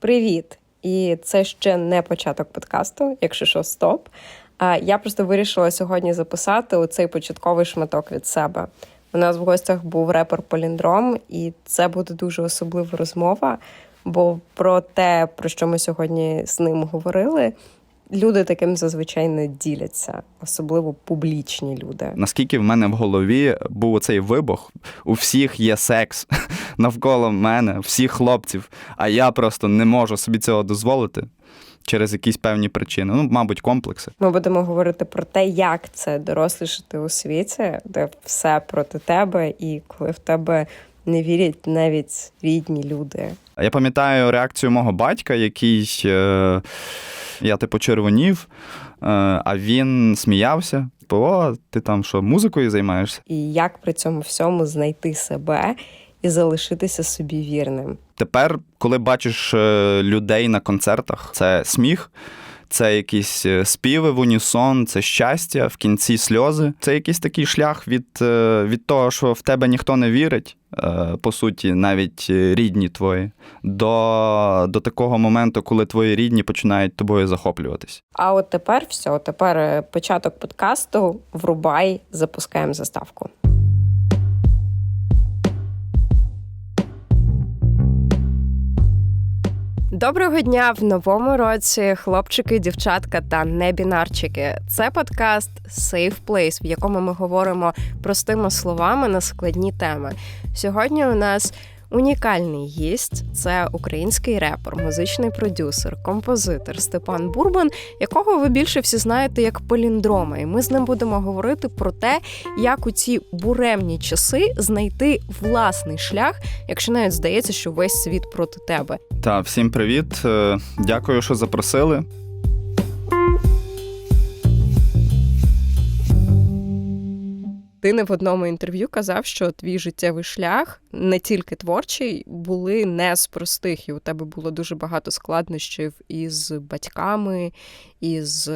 Привіт! І це ще не початок подкасту, якщо що, стоп. А я просто вирішила сьогодні записати оцей початковий шматок від себе. У нас в гостях був репер Поліндром, і це буде дуже особлива розмова. Бо про те, про що ми сьогодні з ним говорили, люди таким зазвичай не діляться, особливо публічні люди. Наскільки в мене в голові був оцей вибух, у всіх є секс навколо мене, всіх хлопців, а я просто не можу собі цього дозволити через якісь певні причини. Ну, мабуть, комплекси. Ми будемо говорити про те, як це дорослішати у світі, де все проти тебе, і коли в тебе не вірять навіть рідні люди. Я пам'ятаю реакцію мого батька, який е, я типу червонів, е, а він сміявся. Типу, О, ти там що, музикою займаєшся? І як при цьому всьому знайти себе і залишитися собі вірним. Тепер, коли бачиш е, людей на концертах, це сміх. Це якісь е, співи в унісон, це щастя, в кінці сльози. Це якийсь такий шлях від, е, від того, що в тебе ніхто не вірить, е, по суті, навіть рідні твої, до, до такого моменту, коли твої рідні починають тобою захоплюватись. А от тепер все, тепер початок подкасту. Врубай, запускаємо заставку. Доброго дня в новому році, хлопчики, дівчатка та небінарчики. Це подкаст Safe Place, в якому ми говоримо простими словами на складні теми. Сьогодні у нас унікальний гість це український репер, музичний продюсер, композитор Степан Бурбан, якого ви більше всі знаєте як Поліндрома. І ми з ним будемо говорити про те, як у ці буремні часи знайти власний шлях, якщо навіть здається, що весь світ проти тебе. Та всім привіт. Е, Дякую, що запросили. Ти не в одному інтерв'ю казав, що твій життєвий шлях, не тільки творчий, були не з простих, і у тебе було дуже багато складнощів із батьками, із,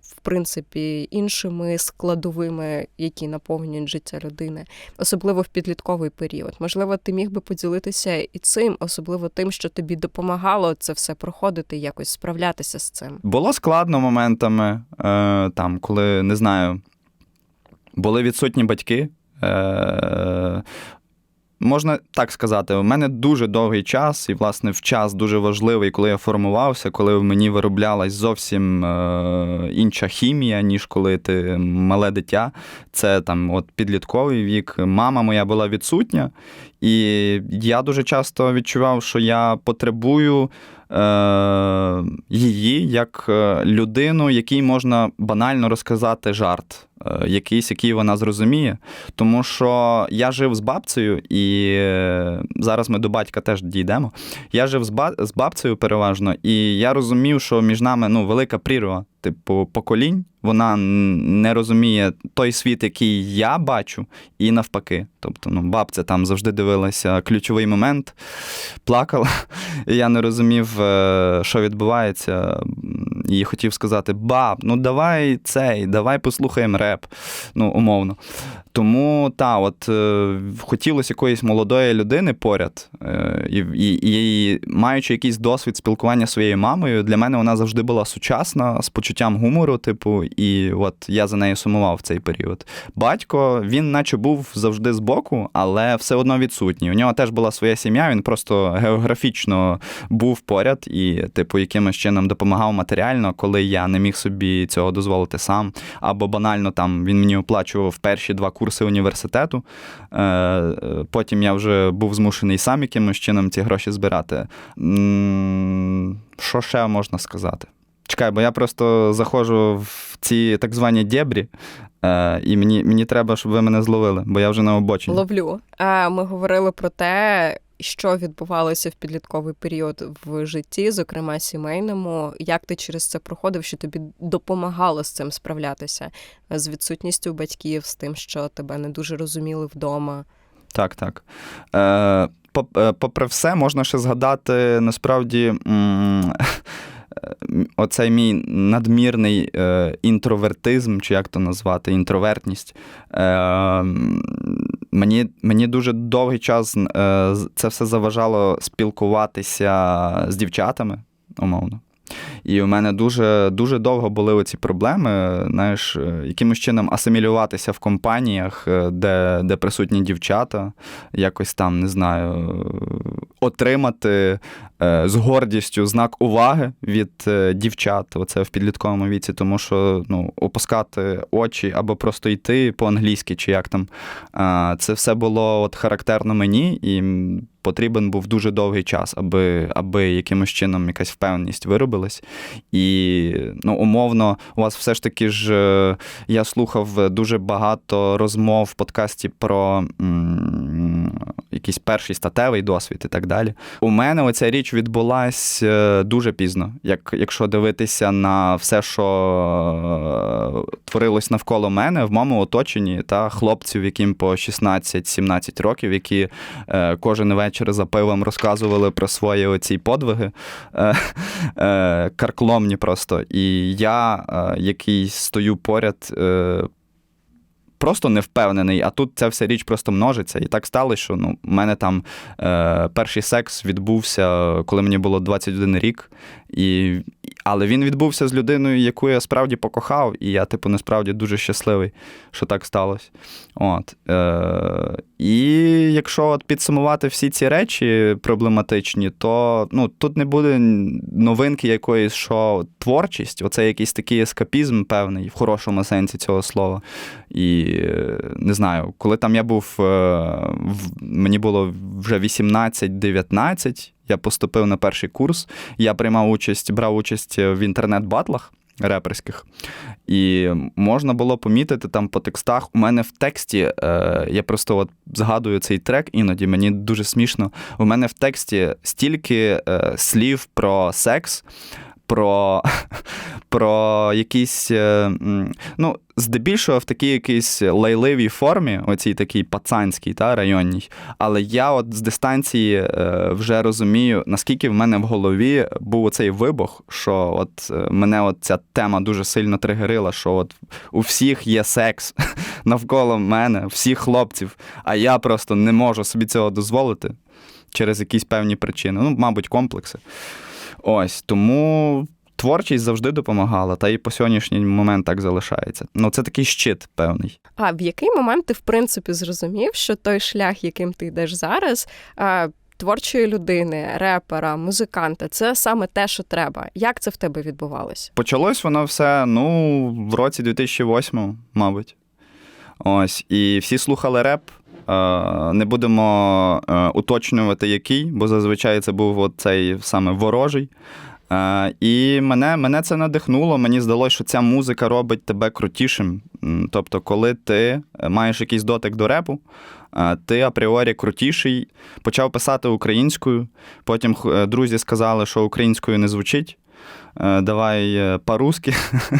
в принципі, іншими складовими, які наповнюють життя людини, особливо в підлітковий період. Можливо, ти міг би поділитися і цим, особливо тим, що тобі допомагало це все проходити, якось справлятися з цим. Було складно моментами, е, там, коли не знаю, були відсутні батьки. Е, можна так сказати, у мене дуже довгий час, і, власне, в час дуже важливий, коли я формувався, коли в мені вироблялась зовсім е, інша хімія, ніж коли ти мале дитя. Це там от підлітковий вік. Мама моя була відсутня, і я дуже часто відчував, що я потребую її як е, людину, якій можна банально розказати жарт, е, якийсь, який вона зрозуміє. Тому що я жив з бабцею, і е, зараз ми до батька теж дійдемо. Я жив з бабцею переважно, і я розумів, що між нами ну, велика прірва, типу, поколінь. Вона не розуміє той світ, який я бачу, і навпаки. Тобто, ну, бабця там завжди дивилася ключовий момент, плакала. І я не розумів, е, що відбувається. І хотів сказати: баб, ну давай цей, давай послухаємо реп. Ну, умовно. Тому та, от е, хотілося якоїсь молодої людини поряд, е, і, і, і маючи якийсь досвід спілкування своєю мамою, для мене вона завжди була сучасна, з гумору, типу, і от я за нею сумував в цей період. Батько, він, наче був завжди збоку, але все одно відсутній. У нього теж була своя сім'я, він просто географічно був поряд і, типу, якимось чином допомагав матеріально, коли я не міг собі цього дозволити сам. Або банально там він мені оплачував перші два курси університету. Е, Потім я вже був змушений сам якимось чином ці гроші збирати. Що ще можна сказати? Чекай, бо я просто заходжу в ці так звані дєбрі, е, і мені, мені треба, щоб ви мене зловили, бо я вже на обочині. Ловлю. А ми говорили про те, що відбувалося в підлітковий період в житті, зокрема сімейному. Як ти через це проходив, що тобі допомагало з цим справлятися з відсутністю батьків, з тим, що тебе не дуже розуміли вдома. Так, так. Е, поп- е, попри все, можна ще згадати насправді. м, оцей мій надмірний е, інтровертизм, чи як то назвати, інтровертність. Е, мені, мені дуже довгий час е, це все заважало спілкуватися з дівчатами, умовно. І у мене дуже, дуже довго були оці проблеми, знаєш, якимось чином асимілюватися в компаніях, де, де присутні дівчата, якось там, не знаю, отримати з гордістю знак уваги від е, дівчат, оце в підлітковому віці, тому що ну, опускати очі або просто йти по-англійськи, чи як там, е, це все було от характерно мені, і потрібен був дуже довгий час, аби, аби якимось чином якась впевненість виробилась. І ну, умовно, у вас все ж таки ж е, я слухав дуже багато розмов в подкасті про м, якийсь перший статевий досвід і так далі. У мене оця річ відбулась е, дуже пізно. Як, якщо дивитися на все, що е, творилось навколо мене, в моєму оточенні та хлопців, яким по 16-17 років, які е, кожен вечір за пивом розказували про свої оці подвиги. Каркломні просто. І я, який стою поряд, просто не впевнений, а тут ця вся річ просто множиться. І так сталося, що ну, в мене там е, перший секс відбувся, коли мені було 21 рік. І, але він відбувся з людиною, яку я справді покохав, і я, типу, насправді дуже щасливий, що так сталося. От. Е, і якщо от підсумувати всі ці речі проблематичні, то ну, тут не буде новинки якоїсь, що творчість, оце якийсь такий ескапізм певний, в хорошому сенсі цього слова. І е, не знаю, коли там я був, е, в- мені було вже 18-19, я поступив на перший курс, я приймав участь, брав участь в інтернет-батлах реперських. І можна було помітити там по текстах. У мене в тексті, е, я просто от згадую цей трек, іноді мені дуже смішно. У мене в тексті стільки е, слів про секс, про, про якісь. е, ну, здебільшого в такій якійсь лайливій формі, оцій такій пацанській та, районній. Але я от з дистанції е, вже розумію, наскільки в мене в голові був оцей вибух, що от е, мене от ця тема дуже сильно тригерила, що от у всіх є секс навколо мене, всіх хлопців, а я просто не можу собі цього дозволити через якісь певні причини. Ну, мабуть, комплекси. Ось тому. Творчість завжди допомагала, та і по сьогоднішній момент так залишається. Ну, це такий щит певний. А в який момент ти в принципі зрозумів, що той шлях, яким ти йдеш зараз, творчої людини, репера, музиканта, це саме те, що треба. Як це в тебе відбувалося? Почалось воно все, ну, в році 2008, мабуть. Ось. І всі слухали реп. Е, Не будемо е, уточнювати, який, бо зазвичай це був цей саме ворожий. Е, І мене, мене це надихнуло. Мені здалося, що ця музика робить тебе крутішим. Тобто, коли ти маєш якийсь дотик до репу, ти апріорі крутіший. Почав писати українською. Потім друзі сказали, що українською не звучить. Давай по-русски.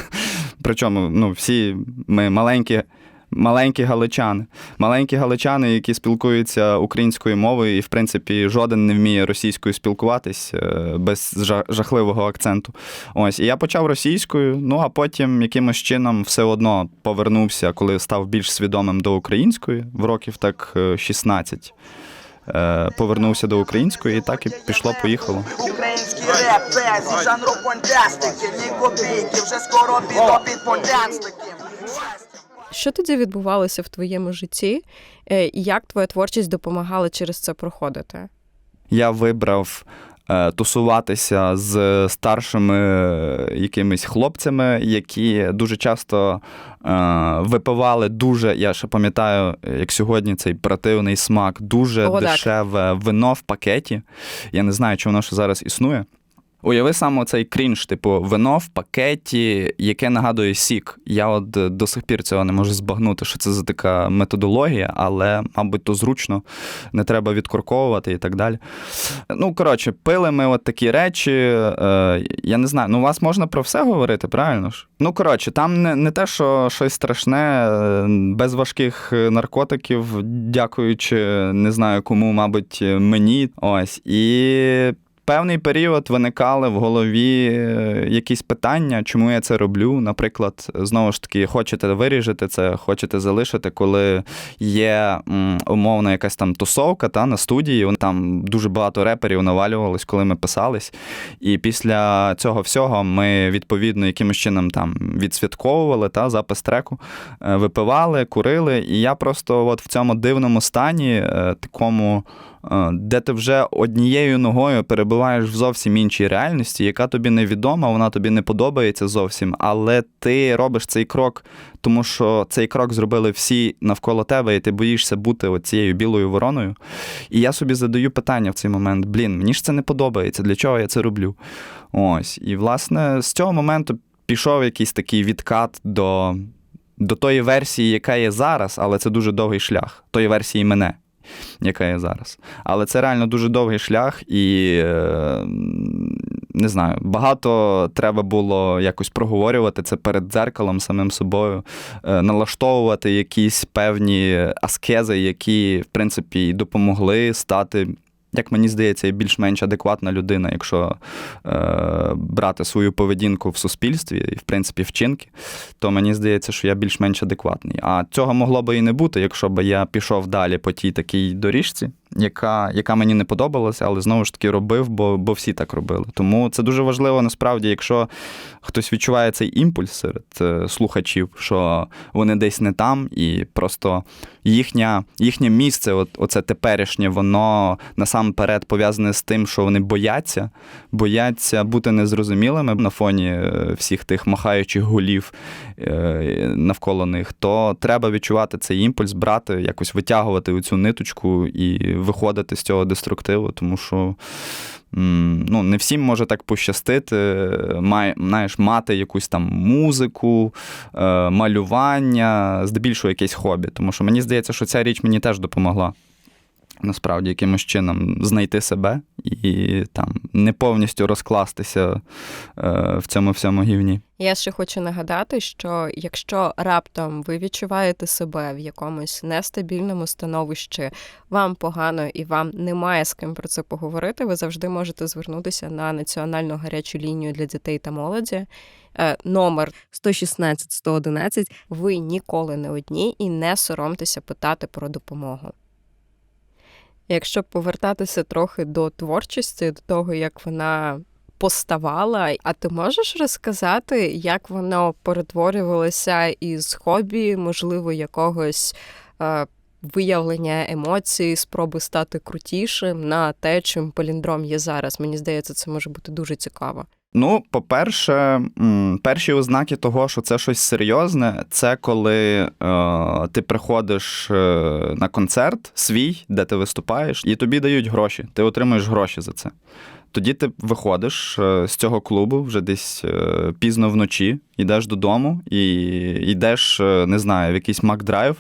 Причому ну, всі ми маленькі. Маленькі галичани. Маленькі галичани, які спілкуються українською мовою, і, в принципі, жоден не вміє російською спілкуватись е, без жа- жахливого акценту. Ось, і я почав російською, ну а потім якимось чином все одно повернувся, коли став більш свідомим до української, в років так е, 16. Е, Повернувся до української, і так і пішло-поїхало. Український реп жанру фантастики, ні копійки, вже скоро підо під фонтанстики. Що тоді відбувалося в твоєму житті, е, і як твоя творчість допомагала через це проходити? я вибрав е, тусуватися з старшими е, якимись хлопцями, які дуже часто випивали дуже, я ще пам'ятаю, як сьогодні цей противний смак, дуже О, так. дешеве вино в пакеті. Я не знаю, чи воно ще зараз існує. Уяви саме цей крінж, типу, вино в пакеті, яке нагадує сік. Я от е, до сих пір цього не можу збагнути, що це за така методологія, але, мабуть, то зручно, не треба відкорковувати і так далі. Ну, коротше, пили ми от такі речі. Е, я не знаю, ну у вас можна про все говорити, правильно ж? Ну, коротше, там не, не те, що щось страшне, е, без важких наркотиків, дякуючи, не знаю кому, мабуть, мені. Ось. І певний період виникали в голові е, якісь питання, чому я це роблю. Наприклад, знову ж таки, хочете виріжете це, хочете залишити, коли є умовно якась там тусовка та, на студії. Там дуже багато реперів навалювалось, коли ми писались. І після цього всього ми відповідно якимось чином там відсвятковували та, запис треку, е, випивали, курили. І я просто от в цьому дивному стані, е, такому. Де ти вже однією ногою перебуваєш в зовсім іншій реальності, яка тобі невідома, вона тобі не подобається зовсім, але ти робиш цей крок, тому що цей крок зробили всі навколо тебе, і ти боїшся бути цією білою вороною. І я собі задаю питання в цей момент: блін, мені ж це не подобається, для чого я це роблю? Ось. І, власне, з цього моменту пішов якийсь такий відкат до, до тої версії, яка є зараз, але це дуже довгий шлях, тої версії мене. Яка є зараз. Але це реально дуже довгий шлях, і е, не знаю, багато треба було якось проговорювати це перед дзеркалом самим собою, е, налаштовувати якісь певні аскези, які, в принципі, і допомогли стати. Як мені здається, більш-менш адекватна людина, якщо е, брати свою поведінку в суспільстві і, в принципі, вчинки, то мені здається, що я більш-менш адекватний. А цього могло би і не бути, якщо б я пішов далі по тій такій доріжці, яка, яка мені не подобалася, але знову ж таки робив, бо, бо всі так робили. Тому це дуже важливо насправді, якщо хтось відчуває цей імпульс серед е, слухачів, що вони десь не там, і просто їхня, їхнє місце, от, оце теперішнє, воно насамперед пов'язане з тим, що вони бояться, бояться бути незрозумілими на фоні е, всіх тих махаючих голів е, навколо них, то треба відчувати цей імпульс, брати, якось витягувати цю ниточку і виходити з цього деструктиву, тому що. Ну, не всім може так пощастити, має, знаєш, мати якусь там музику, е, малювання, здебільшого якесь хобі. Тому що мені здається, що ця річ мені теж допомогла насправді якимось чином знайти себе і там не повністю розкластися е, в цьому всьому гівні. Я ще хочу нагадати, що якщо раптом ви відчуваєте себе в якомусь нестабільному становищі, вам погано і вам немає з ким про це поговорити, ви завжди можете звернутися на національну гарячу лінію для дітей та молоді. Е, Номер 116 111. Ви ніколи не одні і не соромтеся питати про допомогу. Якщо повертатися трохи до творчості, до того, як вона поставала, а ти можеш розказати, як воно перетворювалося із хобі, можливо, якогось е, виявлення емоцій, спроби стати крутішим на те, чим паліндром є зараз? Мені здається, це може бути дуже цікаво. Ну, по-перше, перші ознаки того, що це щось серйозне, це коли е, ти приходиш е, на концерт свій, де ти виступаєш, і тобі дають гроші. Ти отримуєш гроші за це. Тоді ти виходиш е, з цього клубу вже десь е, пізно вночі, йдеш додому і йдеш, е, не знаю, в якийсь Макдрайв,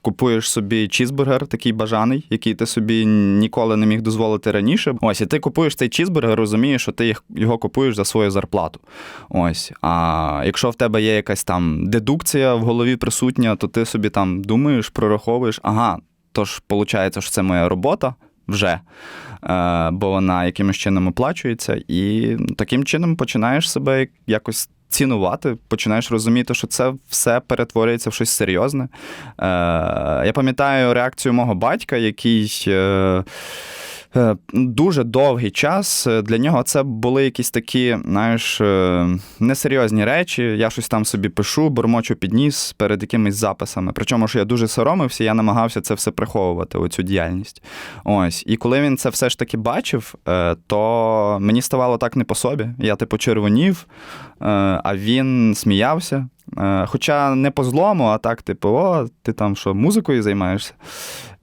купуєш собі чізбургер, такий бажаний, який ти собі ніколи не міг дозволити раніше. Ось, і ти купуєш цей чізбургер, розумієш, що ти його купуєш за свою зарплату. Ось. А якщо в тебе є якась там дедукція в голові присутня, то ти собі там думаєш, прораховуєш, ага, тож виходить, що це моя робота вже, е, бо вона якимось чином оплачується, і таким чином починаєш себе якось. Цінувати, починаєш розуміти, що це все перетворюється в щось серйозне. Е, я пам'ятаю реакцію мого батька, який е, дуже довгий час е, для нього це були якісь такі, знаєш, е, несерйозні речі. Я щось там собі пишу, бормочу під ніс перед якимись записами. Причому, що я дуже соромився, я намагався це все приховувати, оцю діяльність. Ось. І коли він це все ж таки бачив, е, то мені ставало так не по собі. Я типу червонів, е, а він сміявся. Е, Хоча не по злому, а так, типу, о, ти там що, музикою займаєшся?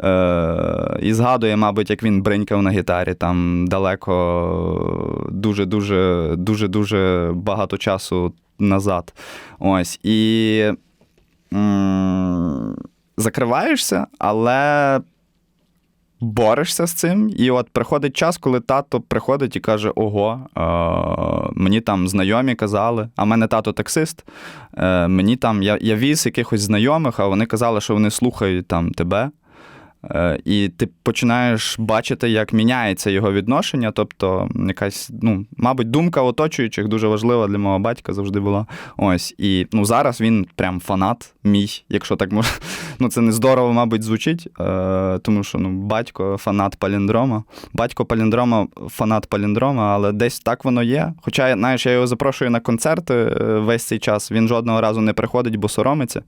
Е, І згадує, мабуть, як він бринькав на гітарі там далеко дуже-дуже дуже-дуже багато часу назад. Ось. І м- закриваєшся, але борешся з цим. І от приходить час, коли тато приходить і каже: Ого, е- мені там знайомі казали, а мене тато таксист. Е- мені там я, я віз якихось знайомих, а вони казали, що вони слухають там тебе. Е, І ти починаєш бачити, як міняється його відношення. Тобто, якась, ну, мабуть, думка оточуючих дуже важлива для мого батька завжди була. Ось. І ну, зараз він прям фанат мій, якщо так можна. Ну, це не здорово, мабуть, звучить, е, тому що ну, батько фанат паліндрома. Батько паліндрома, фанат паліндрома, але десь так воно є. Хоча, знаєш, я його запрошую на концерти е, весь цей час. Він жодного разу не приходить, бо соромиться.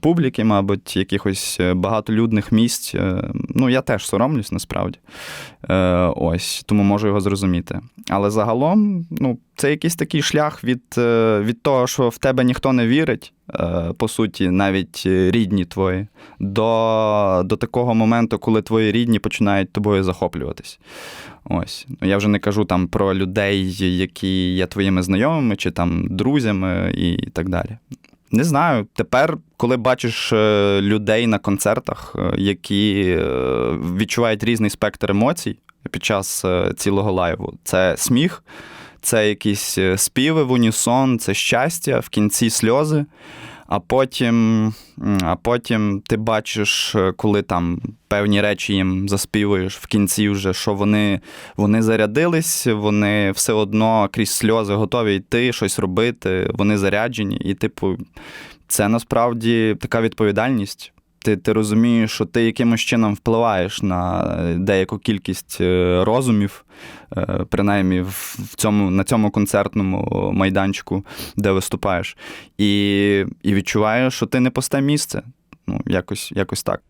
Публіки, мабуть, якихось е, місць. Е, ну, я теж соромлюсь насправді. Е, ось, тому можу його зрозуміти. Але загалом, ну, це якийсь такий шлях від, е, від того, що в тебе ніхто не вірить, по суті, навіть рідні твої, до, до такого моменту, коли твої рідні починають тобою захоплюватись. Ось. Ну, я вже не кажу там про людей, які є твоїми знайомими чи там друзями і так далі. Не знаю. Тепер, коли бачиш е, людей на концертах, е, які е, відчувають різний спектр емоцій під час цілого лайву, це сміх, це якісь співи в унісон, це щастя, в кінці сльози. А потім, а потім ти бачиш, е, коли там певні речі їм заспівуєш в кінці, вже що вони, вони зарядились, вони все одно крізь сльози готові йти, щось робити, вони заряджені. І, типу, це насправді така відповідальність. Ти, ти розумієш, що ти якимось чином впливаєш на деяку кількість е, розумів, е, принаймні в цьому, на цьому концертному майданчику, де виступаєш, і, і відчуваєш, що ти не пусте місце. Ну, якось, якось так.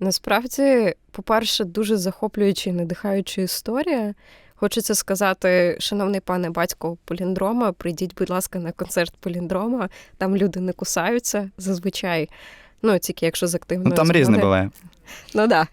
Насправді, по-перше, дуже захоплююча і надихаюча історія. Хочеться сказати, шановний пане батько Поліндрома, прийдіть, будь ласка, на концерт Поліндрома. Там люди не кусаються зазвичай. Ну, тільки якщо з активною Ну, там змоги. різне буває. Ну да.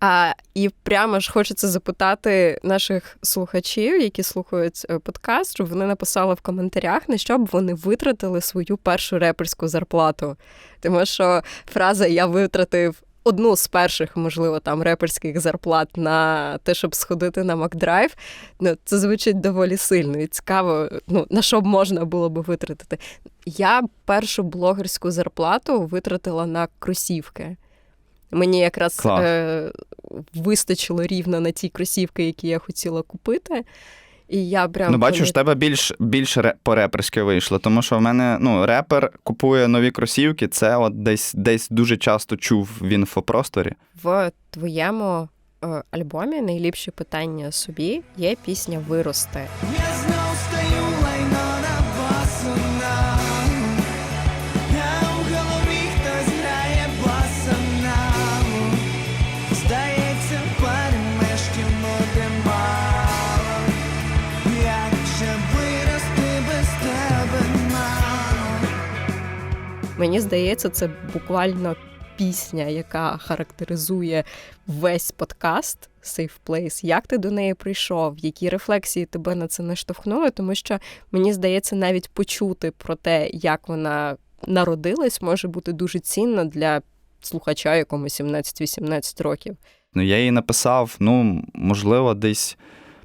А, і прямо ж хочеться запитати наших слухачів, які слухають е, подкаст, щоб вони написали в коментарях, на що б вони витратили свою першу реперську зарплату. Тому що фраза Я витратив. Одну з перших, можливо, там реперських зарплат на те, щоб сходити на Макдрайв, ну це звучить доволі сильно і цікаво. Ну на що б можна було би витратити? Я першу блогерську зарплату витратила на кросівки. Мені якраз е, вистачило рівно на ті кросівки, які я хотіла купити. І я прям Ну, бачиш, коли... пам'ят- тебе більш, більш ре- по-реперськи вийшло, тому що в мене ну, репер купує нові кросівки, це от десь, десь дуже часто чув в інфопросторі. в твоєму е, альбомі найліпші питання собі є пісня Вирости. Мені здається, це буквально пісня, яка характеризує весь подкаст Safe Place. Як ти до неї прийшов? Які рефлексії тебе на це наштовхнули? Тому що мені здається, навіть почути про те, як вона народилась, може бути дуже цінно для слухача, якому 17-18 років. Ну, я її написав, ну, можливо, десь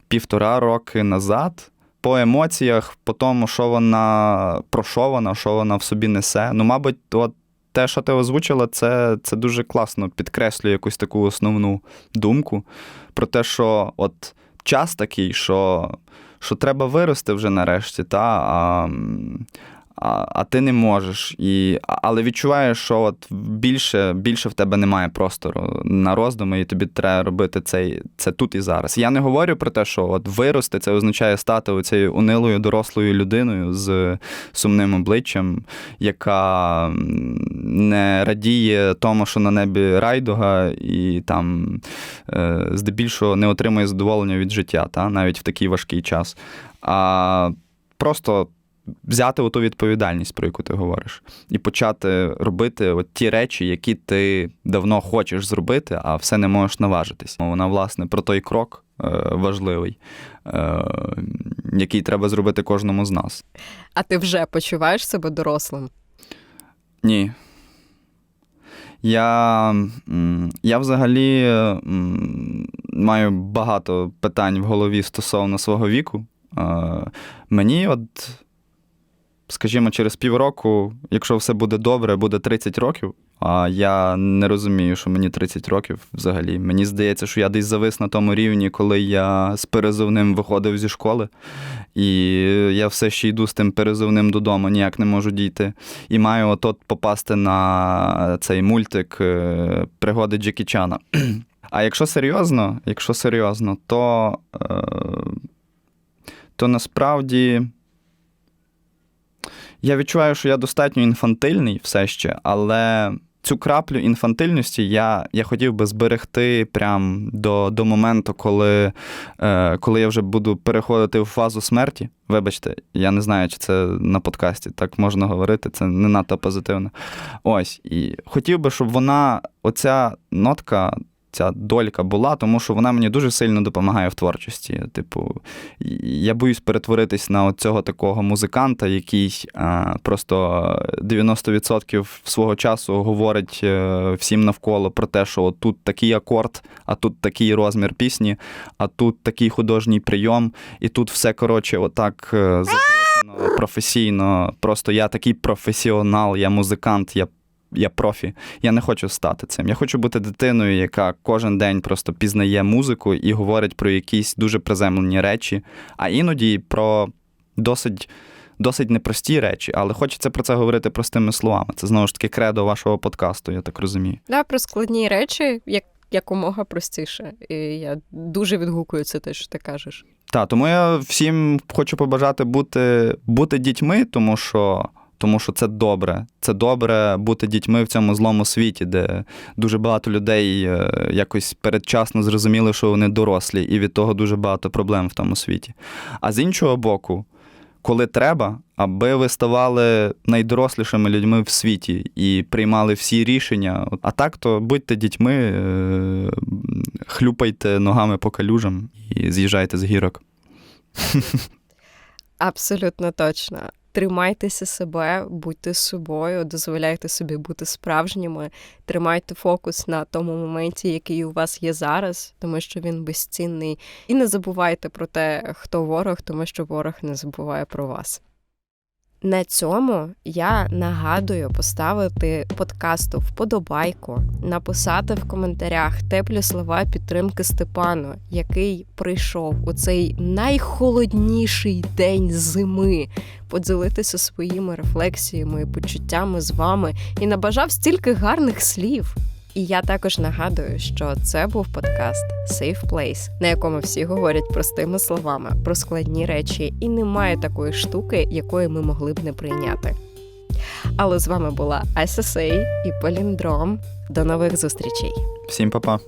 півтора роки назад. По емоціях, по тому, що вона про що вона, що вона в собі несе. Ну, мабуть, от те, що ти озвучила, це, це дуже класно підкреслює якусь таку основну думку про те, що от час такий, що, що треба вирости вже нарешті, та, а, а, а ти не можеш. І, але відчуваєш, що от більше, більше в тебе немає простору на роздуми, і тобі треба робити цей, це тут і зараз. Я не говорю про те, що от вирости це означає стати цією унилою дорослою людиною з сумним обличчям, яка не радіє тому, що на небі райдуга, і там е, здебільшого не отримує задоволення від життя, та, навіть в такий важкий час. А просто взяти оту відповідальність, про яку ти говориш, і почати робити от ті речі, які ти давно хочеш зробити, а все не можеш наважитись. Вона, власне, про той крок е, важливий, е, який треба зробити кожному з нас. А ти вже почуваєш себе дорослим? Ні. Я, я взагалі маю багато питань в голові стосовно свого віку. Е, Мені, от, скажімо, через півроку, якщо все буде добре, буде 30 років, А я не розумію, що мені 30 років взагалі. Мені здається, що я десь завис на тому рівні, коли я з перезовним виходив зі школи, і я все ще йду з тим перезовним додому, ніяк не можу дійти. І маю от попасти на цей мультик е, Пригоди Джекі Чана. А якщо серйозно, якщо серйозно, то, е, то насправді. Я відчуваю, що я достатньо інфантильний все ще, але цю краплю інфантильності я, я хотів би зберегти прям до, до моменту, коли, е, коли я вже буду переходити в фазу смерті. Вибачте, я не знаю, чи це на подкасті так можна говорити, це не надто позитивно. Ось. І хотів би, щоб вона, оця нотка. Ця долька була, тому що вона мені дуже сильно допомагає в творчості. Типу, я боюсь перетворитись на цього такого музиканта, який а, просто 90% свого часу говорить е, всім навколо про те, що тут такий акорд, а тут такий розмір пісні, а тут такий художній прийом, і тут все коротше, отак е, професійно. Просто я такий професіонал, я музикант, я. Я профі, я не хочу стати цим. Я хочу бути дитиною, яка кожен день просто пізнає музику і говорить про якісь дуже приземлені речі, а іноді про досить, досить непрості речі, але хочеться про це говорити простими словами. Це знову ж таки кредо вашого подкасту, я так розумію. Да, про складні речі, як якомога простіше. І я дуже відгукуюся те, що ти кажеш. Так, тому я всім хочу побажати бути, бути дітьми, тому що. Тому що це добре. Це добре бути дітьми в цьому злому світі, де дуже багато людей е, якось передчасно зрозуміли, що вони дорослі, і від того дуже багато проблем в тому світі. А з іншого боку, коли треба, аби ви ставали найдорослішими людьми в світі і приймали всі рішення. А так, то будьте дітьми, е, хлюпайте ногами по калюжам і з'їжджайте з гірок. Абсолютно точно. Тримайтеся себе, будьте собою, дозволяйте собі бути справжніми, тримайте фокус на тому моменті, який у вас є зараз, тому що він безцінний. І не забувайте про те, хто ворог, тому що ворог не забуває про вас. На цьому я нагадую поставити подкасту вподобайку, написати в коментарях теплі слова підтримки Степану, який прийшов у цей найхолодніший день зими, поділитися своїми рефлексіями почуттями з вами і набажав стільки гарних слів. І я також нагадую, що це був подкаст Safe Place, на якому всі говорять простими словами про складні речі, і немає такої штуки, якої ми могли б не прийняти. Але з вами була Ася Сей і Поліндром. До нових зустрічей! Всім па-па!